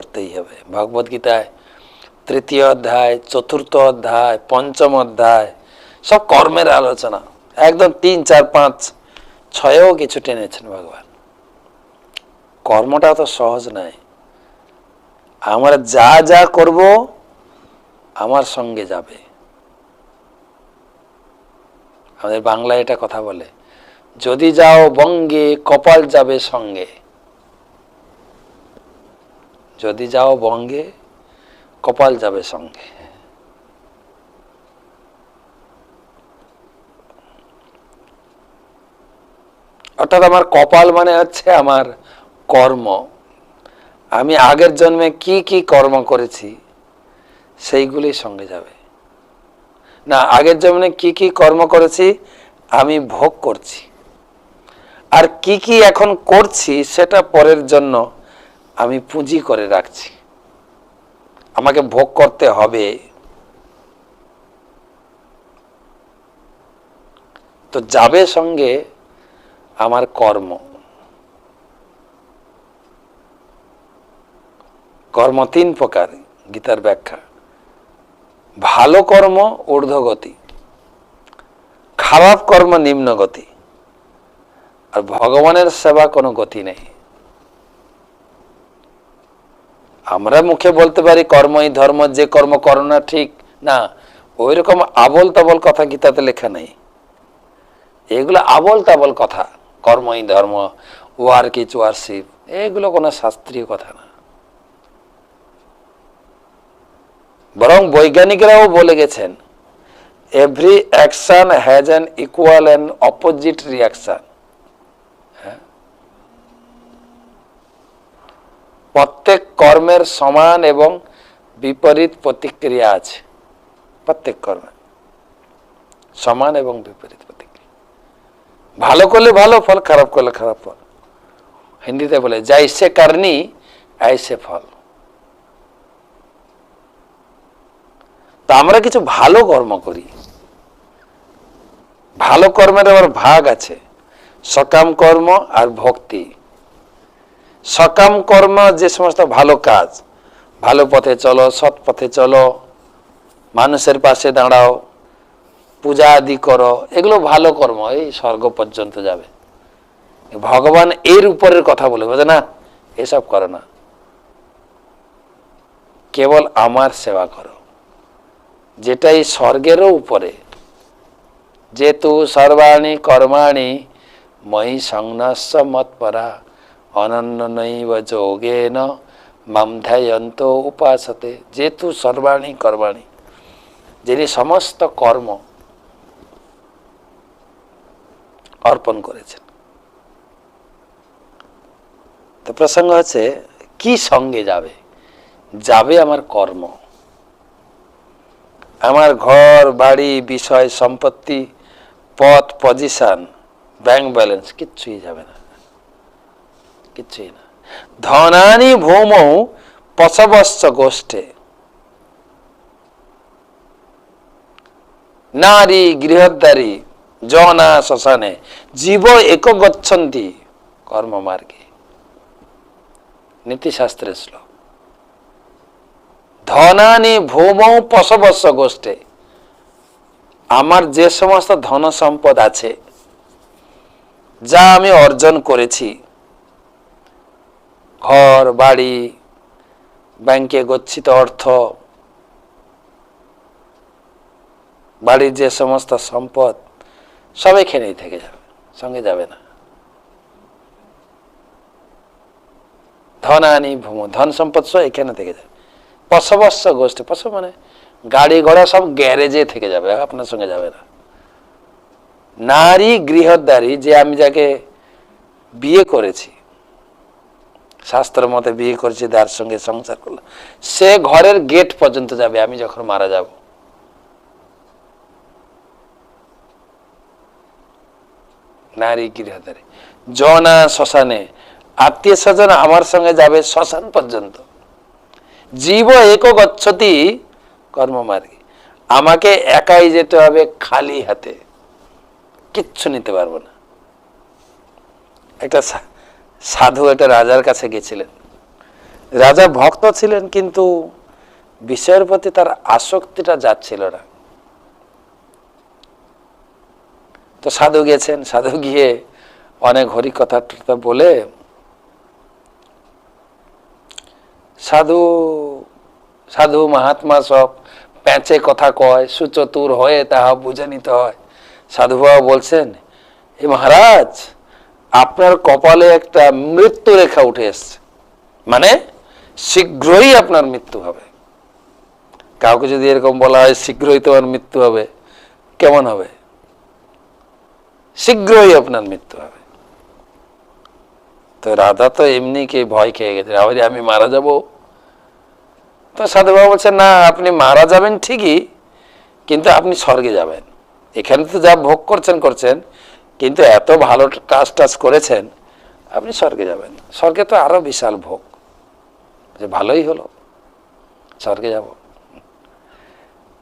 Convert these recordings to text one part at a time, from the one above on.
করতেই হবে। ভগবদ গীতায় তৃতীয় অধ্যায়, চতুর্থ অধ্যায়, পঞ্চম অধ্যায়, সব কর্মের আলোচনা। একদম তিন, চার, পাঁচ, ছয়েও কিছু টেনেছেন ভগবান। কর্মটা তো সহজ নয়। আমরা যা যা করব, আমার সঙ্গে যাবে। আমাদের বাংলায় এটা কথা বলে, যদি যাও বঙ্গে, কপাল যাবে সঙ্গে। যদি যাও বঙ্গে, কপাল যাবে সঙ্গে। অর্থাৎ আমার কপাল মানে হচ্ছে আমার কর্ম। আমি আগের জন্মে কি কি কর্ম করেছি সেইগুলি সঙ্গে যাবে। না, আগের জন্মে কি কি কর্ম করেছি, আমি ভোগ করছি। আর কি কি এখন করছি, সেটা পরের জন্য আমি পুঁজি করে রাখছি। আমাকে ভোগ করতে হবে। তো যাবে সঙ্গে আমার কর্ম। কর্ম তিন প্রকার, গীতার ব্যাখ্যা। ভালো কর্ম, ঊর্ধ্বগতি। খারাপ কর্ম, নিম্নগতি। আর ভগবানের সেবা কোনো গতি নেই। আমরা মুখে বলতে পারি কর্মই ধর্ম, যে কর্ম করো না ঠিক, না। ওই রকম আবল তাবল কথা গীতাতে লেখা নেই। এগুলো আবল তাবল কথা, কর্মই ধর্ম ওয়ার কিচ ওয়ারশিপ এগুলো কোনো শাস্ত্রীয় কথা না। বরং বৈজ্ঞানিকরাও বলে গেছেন every action has an equal and opposite reaction প্রত্যেক কর্মের সমান এবং বিপরীত প্রতিক্রিয়া আছে। প্রত্যেক কর্মে সমান এবং বিপরীত প্রতিক্রিয়া। ভালো করলে ভালো, ফল খারাপ করলে খারাপ ফল। হিন্দিতে বলে, যাইসে কারনি আইসে ফল। তা আমরা কিছু ভালো কর্ম করি। ভালো কর্মের আবার ভাগ আছে। সকাম কর্ম আর ভক্তি। সকাম কর্ম যে সমস্ত ভালো কাজ, ভালো পথে চলো, সৎ পথে চলো, মানুষের পাশে দাঁড়াও, পূজা আদি করো, এগুলো ভালো কর্ম, এই স্বর্গ পর্যন্ত যাবে। ভগবান এর উপরের কথা বলে, বোঝে না? এসব করো না। কেবল আমার সেবা করো। যেটাই স্বর্গেরও উপরে, যেতু সর্বাণী কর্মাণি ময়ি সংনস্য মৎপরা। অনন্য নৈব যোগেন, মাম ধ্যায়ন্ত উপাসতে। যেহেতু সর্বাণী কর্মাণী, যিনি সমস্ত কর্ম অর্পণ করেছেন। তো প্রসঙ্গ হচ্ছে, কি সঙ্গে যাবে? যাবে আমার কর্ম। আমার ঘর, বাড়ি, বিষয়, সম্পত্তি, পথ, পজিশন, ব্যাংক ব্যালেন্স, কিচ্ছুই যাবে না। কিচ্ছুই না ধনানি ভৌম পশবশ্চ গোষ্ঠে নারী গৃহদ্বারী জনা শ্মশানে জীব এক গচ্ছন্তি কর্মমার্গে নীতিশাস্ত্রের শ্লোক ধনানি ভৌম পশবস্য গোষ্ঠে আমার যে সমস্ত ধন সম্পদ আছে, যা আমি অর্জন করেছি ঘর, বাড়ি, ব্যাংকে গচ্ছিত অর্থ, বাড়ির যে সমস্ত সম্পদ, সব এখানেই থেকে যাবে, সঙ্গে যাবে না। ধন আনি ভূম, ধন সম্পদ সব এখানে থেকে যাবে। পশবস্য গোষ্ঠী, পশু মানে গাড়ি ঘোড়া সব গ্যারেজে থেকে যাবে, আপনার সঙ্গে যাবে না। নারী গৃহদ্বারী, যে আমি যাকে বিয়ে করেছি শাস্ত্র মতে বিয়ে করেছি, তার সঙ্গে সংসার করলাম সে ঘরের গেট পর্যন্ত যাবে, আমি যখন মারা যাব। নারী গৃহদ্বারী জনা শ্মশানে, আত্মীয় স্বজন আমার সঙ্গে যাবে শ্মশান পর্যন্ত। জীব এক গচ্ছতি কর্মমার্গে। আমাকে একাই যেতে হবে খালি হাতে। কিচ্ছু নিতে পারব না। একটা সাধু একটা রাজার কাছে গেছিলেন। রাজা ভক্ত ছিলেন কিন্তু বিষয়ের প্রতি তার আসক্তিটা যাচ্ছিল না। তো সাধু গেছেন, সাধু গিয়ে অনেক হরি কথা বলে সাধু সাধু মহাত্মা সব প্যাঁচে কথা কয়, সুচতুর হয়ে তাহা বুঝে নিতে হয়। সাধু বাবা বলছেন, এ মহারাজ আপনার কপালে একটা মৃত্যু রেখা উঠে এসছে। মানে শীঘ্রই আপনার মৃত্যু হবে। কাউকে যদি এরকম বলা হয়, শীঘ্রই তোমার মৃত্যু হবে, কেমন হবে? শীঘ্রই আপনার মৃত্যু হবে। তো রাধা তো এমনি কে ভয় খেয়ে গেছে। আবার আমি মারা যাব? তো সাধু বাবা বলছেন না, আপনি মারা যাবেন ঠিকই, কিন্তু আপনি স্বর্গে যাবেন। এখানে তো যা ভোগ করছেন করছেন কিন্তু এত ভালো কাজ টাজ করেছেন, আপনি স্বর্গে যাবেন। স্বর্গে তো আরও বিশাল ভোগ। যে ভালোই হলো, স্বর্গে যাব।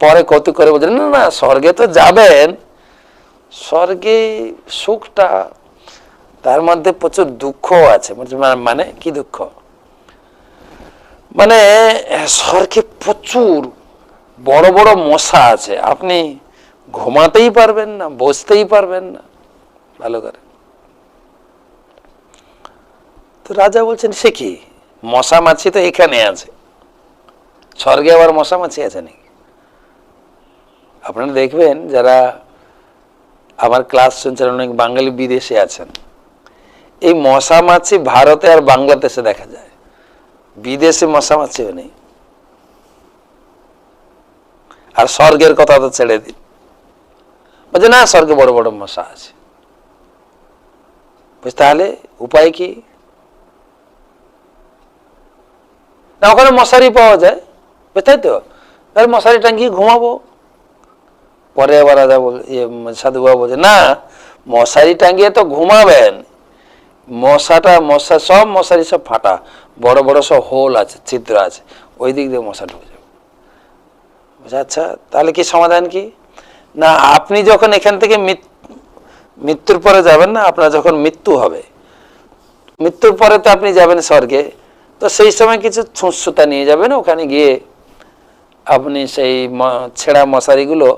পরে কৌতুক করে বলছেন, না না, স্বর্গে তো যাবেন। স্বর্গে সুখটা, তার মধ্যে প্রচুর দুঃখ আছে। মানে কি দুঃখ? মানে স্বর্গে প্রচুর বড় বড় মশা আছে। আপনি ঘুমাতেই পারবেন না, বসতেই পারবেন না। ভালো করে। তো রাজা বলছেন, সে কি? মশা মাছি তো এখানে আছে। স্বর্গে আবার মশা মাছি আছে নাকি? আপনারা দেখবেন যারা আমার ক্লাস শুনছেন, অনেক বাঙালি বিদেশে আছেন, এই মশা মাছি ভারতে আর বাংলাদেশে দেখা যায়। বিদেশে মশা মাছিও নেই। আর স্বর্গের কথা তো ছেড়ে দিন। বলছে, না, স্বর্গে বড় বড় মশা আছে। বুঝ তাহলে উপায় কি? না, ওখানে মশারি পাওয়া যায়। বুঝতে তো? তাহলে মশারি টাঙ্গিয়ে ঘুমাবো। পরে আবার রাজা বল ইয়ে সাধু বাবা বলছে, না, মশারি টাঙ্গিয়ে তো ঘুমাবেন। মশাটা, মশা সব, মশারি সব ফাটা। বড় বড় সব হোল আছে, ছিদ্র আছে। ওই দিক দিয়ে মশা ঢুকে যাবে। আচ্ছা? তাহলে কি সমাধান কি? না, আপনি যখন এখান থেকে মৃত- মৃত্যুর পরে যাবেন না, আপনার যখন মৃত্যু হবে। মৃত্যুর পরে তো আপনি যাবেন স্বর্গে। তো সেই সময় কিছু ছুঁচসুতা নিয়ে যাবেন, ওখানে গিয়ে আপনি সেই ছেঁড়া মশারিগুলো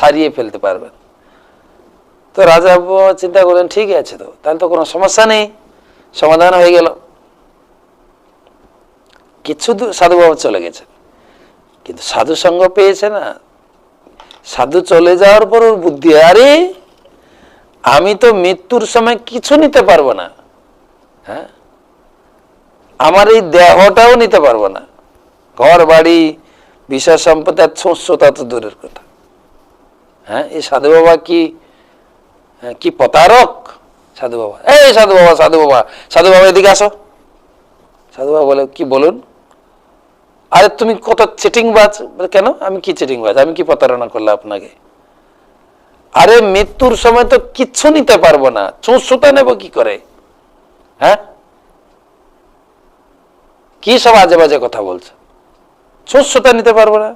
সারিয়ে ফেলতে পারবেন। তো রাজা চিন্তা করলেন, ঠিক আছে তো, তাহলে তো কোনো সমস্যা নেই, সমাধান হয়ে গেল। কিছু দূর সাধুবাবা চলে গেছে কিন্তু সাধু সঙ্গ পেয়েছে না। সাধু চলে যাওয়ার পর ওর বুদ্ধি, আরে আমি তো মৃত্যুর সময় কিছু নিতে পারব না। হ্যাঁ? আমার এই দেহটাও নিতে পারব না। ঘর বাড়ি বিষয় সম্পদ আর ছুঁচতা তো দূরের কথা। হ্যাঁ? এই সাধু বাবা কি হ্যাঁ, কি প্রতারক? সাধু বাবা। এই সাধু বাবা সাধু বাবা সাধু বাবা এদিকে আসো। সাধু বাবা বলে কি বলুন? আরে তুমি কত চিটিং বাজ কেন? আমি কি চিটিং বাজ আমি কি প্রতারণা করলাম আপনাকে? আরে মৃত্যুর সময় তো কিচ্ছু নিতে পারব না। চুঁচুতা নেব কি করে? হ্যাঁ? কি সব আজে বাজে কথা বলছো? চুঁচুতা নিতে পারব না।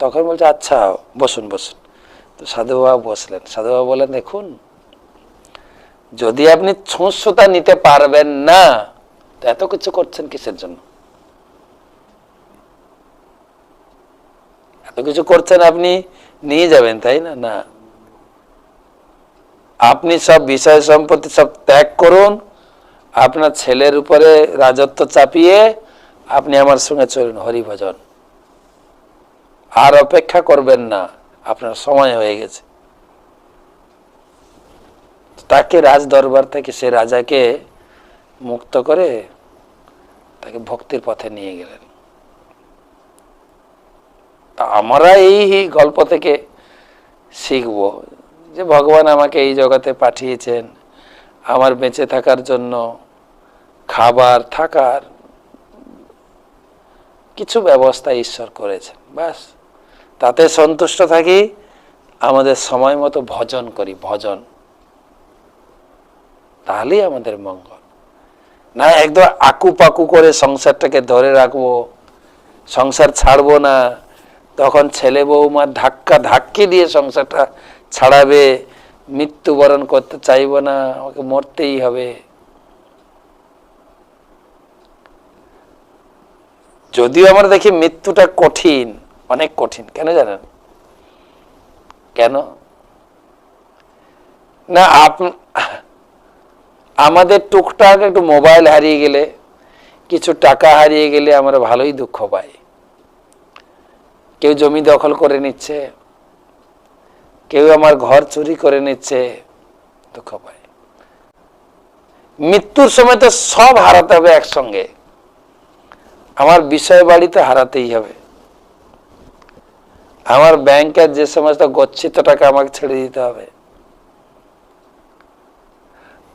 তখন বলছে আচ্ছা বসুন বসুন। তো সাধু বাবা বসলেন। সাধু বাবা বলেন দেখুন, যদি আপনি ছুঁচুতা নিতে পারবেন না, তো এত কিছু করছেন কিসের জন্য? এত কিছু করছেন আপনি, নিয়ে যাবেন, তাই না? না। আপনি সব বিষয় সম্পত্তি সব ত্যাগ করুন, আপনার ছেলের উপরে রাজত্ব চাপিয়ে আপনি আমার সঙ্গে চলুন, হরিভজন। আর অপেক্ষা করবেন না, আপনার সময় হয়ে গেছে। তাকে রাজ দরবার থেকে সে রাজাকে মুক্ত করে তাকে ভক্তির পথে নিয়ে গেলেন। তা আমরা এই গল্প থেকে শিখব যে ভগবান আমাকে এই জগতে পাঠিয়েছেন। আমার বেঁচে থাকার জন্য, খাবার, থাকার কিছু ব্যবস্থা ঈশ্বর করেছেন। বাস তাতে সন্তুষ্ট থাকি, আমাদের সময় মতো ভজন করি, ভজন। তাহলেই আমাদের মঙ্গল। না, একদম আকু পাকু করে সংসারটাকে ধরে রাখব, সংসার ছাড়বো না। তখন ছেলে বৌমা ধাক্কা ধাক্কি দিয়ে সংসারটা ছাড়াবে, মৃত্যুবরণ করতে চাইব না, ওকে মরতেই হবে। যদিও আমরা দেখি মৃত্যুটা কঠিন, অনেক কঠিন, কেন জানেন? কেন? না, আপ, আমাদের টুকটাক একটু মোবাইল হারিয়ে গেলে, কিছু টাকা হারিয়ে গেলে আমরা ভালোই দুঃখ পাই। কেউ জমি দখল করে নিচ্ছে, কেউ আমার ঘর চুরি করে নিচ্ছে, দুঃখ পাই মৃত্যুর সময় তো সব হারাতে হবে একসঙ্গে। আমার বিষয় বাড়ি তো হারাতেই হবে। আমার ব্যাংকের যে সমস্ত গচ্ছিত টাকা আমাকে ছেড়ে দিতে হবে।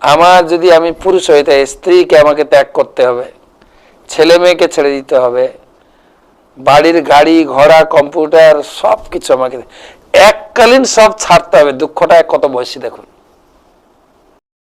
আমার যদি আমি পুরুষ হইতে স্ত্রীকে আমাকে ত্যাগ করতে হবে। ছেলে মেয়েকে ছেড়ে দিতে হবে। বাড়ির গাড়ি, ঘোড়া, কম্পিউটার সব কিছু আমাকে এককালীন সব ছাড়তে হবে। দুঃখটা কত বয়সী দেখুন।